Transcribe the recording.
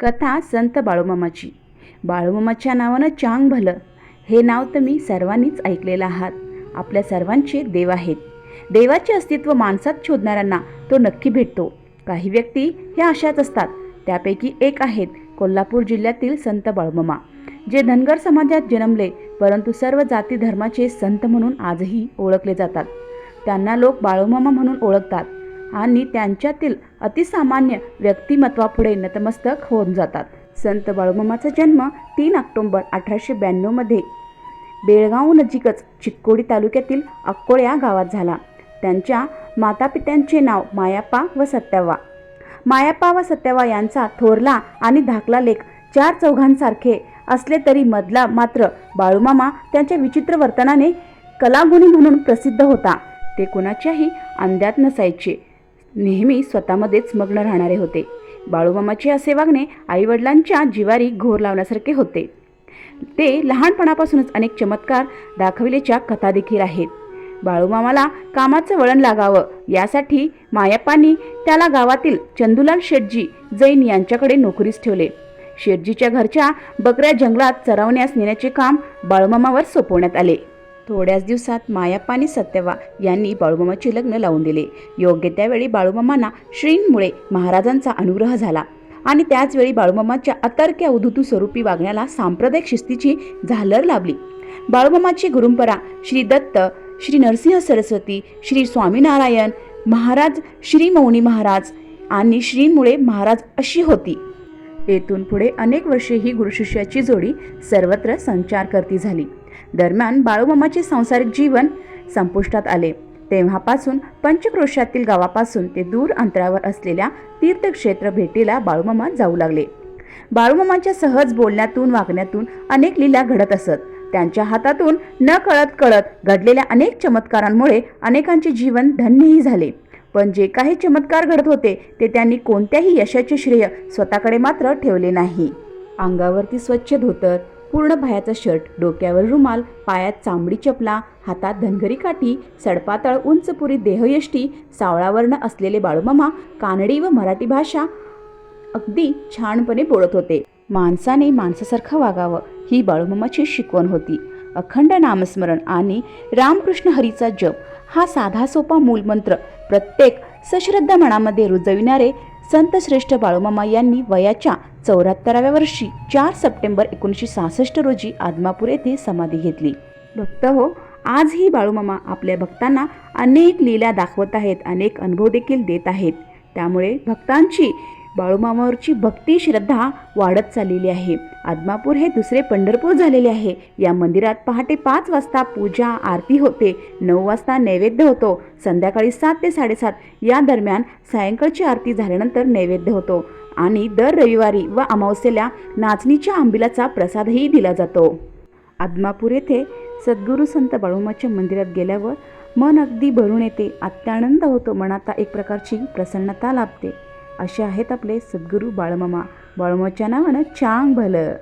कथा संत बाळूमामाची. बाळूमामाच्या नावानं चांग भलं. हे नाव तर मी सर्वांनीच ऐकलेलं आहात. आपल्या सर्वांचे देव आहेत. देवाचे अस्तित्व माणसात शोधणाऱ्यांना तो नक्की भेटतो. काही व्यक्ती ह्या अशाच असतात. त्यापैकी एक आहेत कोल्हापूर जिल्ह्यातील संत बाळूमामा जे धनगर समाजात जन्मले परंतु सर्व जाती धर्माचे संत म्हणून आजही ओळखले जातात. त्यांना लोक बाळूमामा म्हणून ओळखतात. आणि त्यांच्यातील अतिसामान्य व्यक्तिमत्वापुढे नतमस्तक होऊन जातात. संत बाळूमामाचा जन्म तीन ऑक्टोंबर अठराशे ब्याण्णवमध्ये बेळगाव नजीकच चिक्कोडी तालुक्यातील अक्कोळ या गावात झाला. त्यांच्या मातापित्यांचे नाव मायाप्पा व सत्यावा. मायाप्पा व सत्यावा यांचा थोरला आणि धाकला लेख चार चौघांसारखे असले तरी मधला मात्र बाळूमामा त्यांच्या विचित्र वर्तनाने कलागुणी म्हणून प्रसिद्ध होता. ते कुणाच्याही अंध्यात नसायचे. नेहमी स्वतःमध्येच मग्न राहणारे होते. बाळूमामाचे असे वागणे आईवडिलांच्या जिवारी घोर लावण्यासारखे होते. ते लहानपणापासूनच अनेक चमत्कार दाखविलेच्या कथा देखील आहेत. बाळूमामाला कामाचं वळण लागावं यासाठी मायाप्पांनी त्याला गावातील चंदुलाल शेटजी जैन यांच्याकडे नोकरीस ठेवले. शेटजीच्या घरच्या बकऱ्या जंगलात चरवण्यास नेण्याचे काम बाळूमामावर सोपवण्यात आले. थोड्याच दिवसात मायाप्पा आणि सत्यवा यांनी बाळूमामाचे लग्न लावून दिले. योग्य त्यावेळी बाळूमामांना श्रींमुळे महाराजांचा अनुग्रह झाला. आणि त्याचवेळी बाळूमामाच्या अतर्क्या उधुतू स्वरूपी वागण्याला सांप्रदायिक शिस्तीची झालर लाभली. बाळूमामाची गुरुंपरा श्री दत्त श्री नरसिंह सरस्वती श्री स्वामीनारायण महाराज श्री मौनी महाराज आणि श्रीमुळे महाराज अशी होती. येथून पुढे अनेक वर्षे ही गुरुशिष्याची जोडी सर्वत्र संचारकर्ती झाली. दरम्यान बाळूमामाचे सांसारिक जीवन संपुष्टात आले. तेव्हापासून पंचक्रोशातील गावापासून ते दूर अंतरावर असलेल्या तीर्थक्षेत्र भेटीला बाळूमामा जाऊ लागले. बाळूमामांच्या सहज बोलण्यातून वागण्यातून अनेक लीला घडत असत. त्यांच्या हातातून न कळत कळत घडलेल्या अनेक चमत्कारांमुळे अनेकांचे जीवन धन्यही झाले. पण जे काही चमत्कार घडत होते ते त्यांनी कोणत्याही यशाचे श्रेय स्वतःकडे मात्र ठेवले नाही. अंगावरती स्वच्छ धोतर पूर्ण भयाचा शर्ट डोक्यावर रुमाल पायात चांबडी चपला हातात धनगरी काठी सडपातळ उंचपुरी देहयष्टी सावळावर्ण असलेले बाळूमामा कानडी व मराठी भाषा अगदी छानपणे बोलत होते. माणसाने माणसासारखं वागावं ही बाळूमामाची शिकवण होती. अखंड नामस्मरण आणि रामकृष्ण हरीचा जप हा साधा सोपा मूलमंत्र प्रत्येक सश्रद्धा मनामध्ये रुजविणारे संत श्रेष्ठ बाळूमामा यांनी वयाच्या चौऱ्याहत्तराव्या वर्षी चार सप्टेंबर एकोणीसशे सहासष्ट रोजी आदमापूर येथे समाधी घेतली. भक्त हो आजही बाळूमामा आपल्या भक्तांना अनेक लीला दाखवत आहेत अनेक अनुभव देखील देत आहेत. त्यामुळे भक्तांची बाळूमामावरची भक्ती श्रद्धा वाढत चाललेली आहे. आदमापूर हे दुसरे पंढरपूर झालेले आहे. या मंदिरात पहाटे पाच वाजता पूजा आरती होते. नऊ वाजता नैवेद्य होतो. संध्याकाळी सात ते साडेसात या दरम्यान सायंकाळची आरती झाल्यानंतर नैवेद्य होतो आणि दर रविवारी व अमावस्येला नाचणीच्या आंबिलाचा प्रसादही दिला जातो. आदमापूर येथे सद्गुरू संत बाळूमाच्या मंदिरात गेल्यावर मन अगदी भरून येते. अत्यानंद होतो. मनात एक प्रकारची प्रसन्नता लाभते. असे आहेत आपले सद्गुरू बाळमामा. बाळमाच्या नावानं चांग भलं.